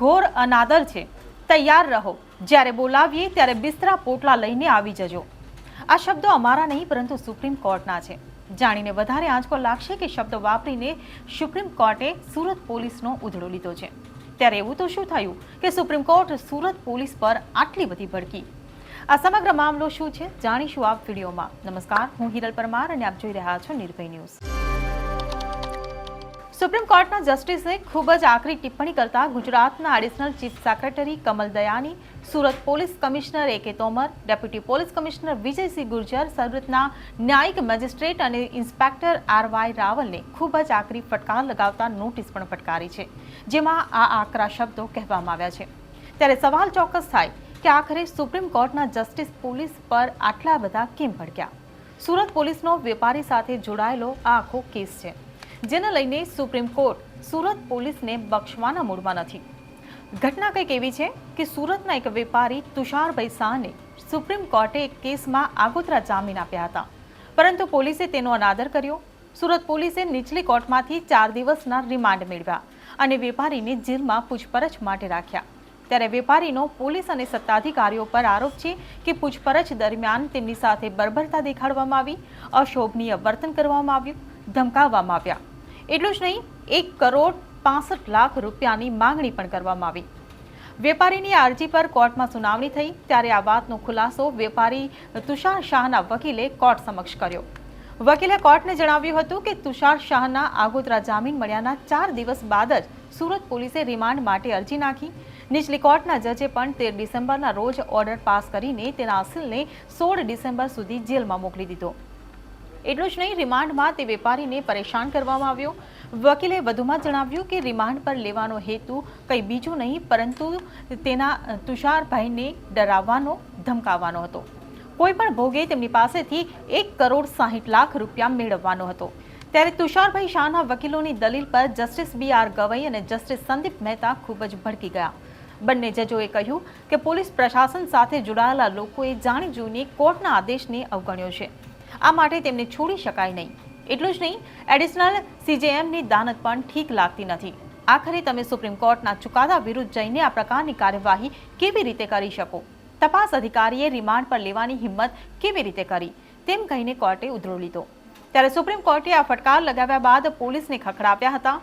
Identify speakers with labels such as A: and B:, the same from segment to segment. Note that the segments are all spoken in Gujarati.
A: ઘોર અનાદર છે. તૈયાર રહો. જ્યારે બોલાવીએ ત્યારે બિસ્તરા પોટલા લઈને આવી જજો. આ શબ્દો અમારા નહીં, પરંતુ સુપ્રીમ કોર્ટના છે. જાણીને વધારે આંચકો લાગશે કે શબ્દ વાપરીને સુપ્રીમ કોર્ટે સુરત પોલીસનો ઉધડો લીધો છે. ત્યારે એવું તો શું થયું કે સુપ્રીમ કોર્ટ સુરત પોલીસ પર આટલી બધી ભડકી? આ સમગ્ર મામલો શું છે? જાણીશું આપ વિડીયોમાં. નમસ્કાર, હું હિરલ પરમાર અને આપ જોઈ રહ્યા છો નિર્ભય ન્યૂઝ. સુપ્રીમ કોર્ટના જસ્ટિસે ખૂબ જ આકરી ટિપ્પણી કરતા ગુજરાતના additional chief secretary Kamal Dayani, Surat police commissioner A K Tomar, deputy police commissioner Vijaysinh Gurjar સુરતના ન્યાયિક મેજિસ્ટ્રેટ અને ઇન્સ્પેક્ટર આર વાય રાવલને ખૂબ જ આકરી ફટકાર લગાવતા નોટિસ પણ ફટકારી છે, જેમાં આ આકરા શબ્દો કહેવામાં આવ્યા છે. ત્યારે સવાલ ચોક્કસ થાય કે આખરે સુપ્રીમ કોર્ટના જસ્ટિસ પોલીસ પર આટલા બધા કેમ ભડક્યા? સુરત પોલીસનો વેપારી સાથે જોડાયેલો આ આખો કેસ છે. જેને લઈને સુપ્રીમ કોર્ટ સુરત પોલીસને બક્ષવાના મૂડમાં નથી. ઘટના કંઈક એવી છે કે સુરતના એક વેપારી તુષારભાઈ શાહને સુપ્રીમ કોર્ટે એક કેસમાં આગોતરા જામીન આપ્યા હતા. પરંતુ પોલીસે તેનો અનાદર કર્યો. સુરત પોલીસે નીચલી કોર્ટમાંથી ચાર દિવસના રિમાન્ડ મેળવ્યા અને વેપારીને જેલમાં પૂછપરછ માટે રાખ્યા. ત્યારે વેપારીનો પોલીસ અને સત્તાધિકારીઓ પર આરોપ છે કે પૂછપરછ દરમિયાન તેમની સાથે બર્બરતા દેખાડવામાં આવી, અશોભનીય વર્તન કરવામાં આવ્યું. ધમકાવવામાં આવ્યા. એટલું જ નહીં, એક કરોડ પાસઠ લાખ રૂપિયાની માંગણી પણ કરવામાં આવી. વેપારીની અરજી પર કોર્ટમાં સુનાવણી થઈ, ત્યારે આ વાતનો ખુલાસો વેપારી તુષાર શાહના વકીલે કોર્ટ સમક્ષ કર્યો. વકીલે કોર્ટને જણાવ્યું હતું કે તુષાર શાહના આગોતરા જામીન મળ્યાના ચાર દિવસ બાદ જ સુરત પોલીસે રિમાન્ડ માટે અરજી નાખી. નીચલી કોર્ટના જજે પણ તેર ડિસેમ્બરના રોજ ઓર્ડર પાસ કરીને તેના અસીલને સોળ ડિસેમ્બર સુધી જેલમાં મોકલી દીધો. એટલું જ નહીં, રિમાન્ડમાં તે વેપારીને પરેશાન કરવામાં આવ્યો. વકીલે વધુમાં જણાવ્યું કે રિમાન્ડ પર લેવાનો હેતુ કંઈ બીજું નહીં, પરંતુ તેના તુષારભાઈને ડરાવવાનો, ધમકાવવાનો હતો. કોઈ પણ ભોગે તેમની પાસેથી એક કરોડ સાહીઠ લાખ રૂપિયા મેળવવાનો હતો. ત્યારે તુષારભાઈ શાહના વકીલોની દલીલ પર જસ્ટિસ બી આર ગવઈ અને જસ્ટિસ સંદીપ મહેતા ખૂબ જ ભડકી ગયા. બંને જજોએ કહ્યું કે પોલીસ પ્રશાસન સાથે જોડાયેલા લોકોએ જાણી જોઈને કોર્ટના આદેશને અવગણ્યો છે. આ માટે તેમને છોડી શકાય નહીં. એટલું જ નહીં, એડિશનલ સીજેએમની દાનત પણ ઠીક લાગતી નથી. આખરે તમે સુપ્રીમ કોર્ટના ચુકાદા વિરુદ્ધ જઈને આ પ્રકારની કાર્યવાહી કેવી રીતે કરી શકો? તપાસ અધિકારીએ રિમાન્ડ પર લેવાની હિંમત કેવી રીતે કરી? તેમ કહીને કોર્ટે ઉધરો લીધો. ત્યારે સુપ્રીમ કોર્ટે આ ફટકાર લગાવ્યા બાદ પોલીસને ખખડાવ્યા હતા.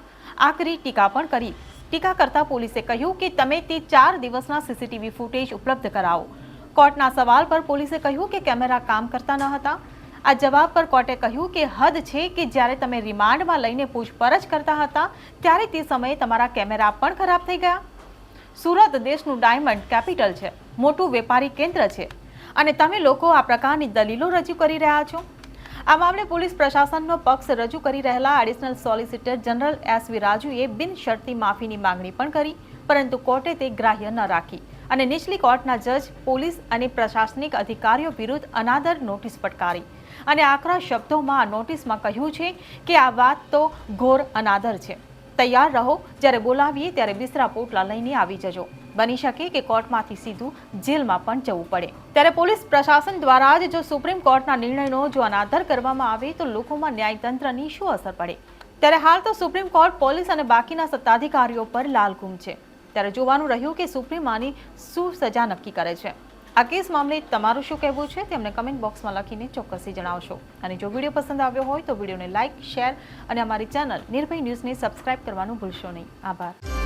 A: આકરી ટીકા પણ કરી. ટીકા કરતા પોલીસે કહ્યું કે તમે તે ચાર દિવસના સીસીટીવી ફૂટેજ ઉપલબ્ધ કરાવો. કોર્ટના સવાલ પર પોલીસે કહ્યું કે કેમેરા કામ કરતા ન હતા. આ જવાબ પર કોર્ટે કહ્યું કે હદ છે કે જ્યારે તમે રિમાન્ડમાં લઈને પૂછપરછ કરતા હતા, ત્યારે તે સમયે તમારા કેમેરા પણ ખરાબ થઈ ગયા. સુરત દેશનું ડાયમંડ કેપિટલ છે, મોટું વેપારી કેન્દ્ર છે, અને તમે લોકો આ પ્રકારની દલીલો રજૂ કરી રહ્યા છો. આ મામલે પોલીસ પ્રશાસનનો પક્ષ રજૂ કરી રહેલા additional solicitor general S V રાજુએ બિનશરતી માફીની માંગણી પણ કરી, પરંતુ કોર્ટે તે ગ્રાહ્ય ન રાખી. અને નીચલી કોર્ટના જજ, પોલીસ અને પ્રશાસનિક અધિકારીઓ વિરુદ્ધ અનાદર નોટિસ ફટકારી. અને આકરા શબ્દોમાં આ નોટિસમાં કહ્યું છે કે આ વાત તો ઘોર અનાદર છે. તૈયાર રહો, જ્યારે બોલાવીએ ત્યારે બિસ્તરા પોટલા લઈને આવી જજો. બની શકે કે કોર્ટમાંથી સીધું જેલમાં પણ જવું પડે. ત્યારે પોલીસ પ્રશાસન દ્વારા જ જો સુપ્રીમ કોર્ટના નિર્ણયનો જો અનાદર કરવામાં આવે તો લોકોમાં ન્યાયતંત્રની શું અસર પડે? ત્યારે હાલ તો સુપ્રીમ કોર્ટ પોલીસ અને બાકીના સત્તાધિકારીઓ પર લાલઘૂમ છે. ત્યારે જોવાનું રહ્યું કે સુપ્રીમ આની શું સજા નક્કી કરે છે. આ કેસ મામલે તમારું શું કહેવું છે તેમને કમેન્ટ બોક્સમાં લખીને ચોક્કસથી જણાવશો. અને જો વીડિયો પસંદ આવ્યો હોય તો વિડીયોને લાઇક શેર અને અમારી ચેનલ નિર્ભય ન્યૂઝને સબસ્ક્રાઇબ કરવાનું ભૂલશો નહીં. આભાર.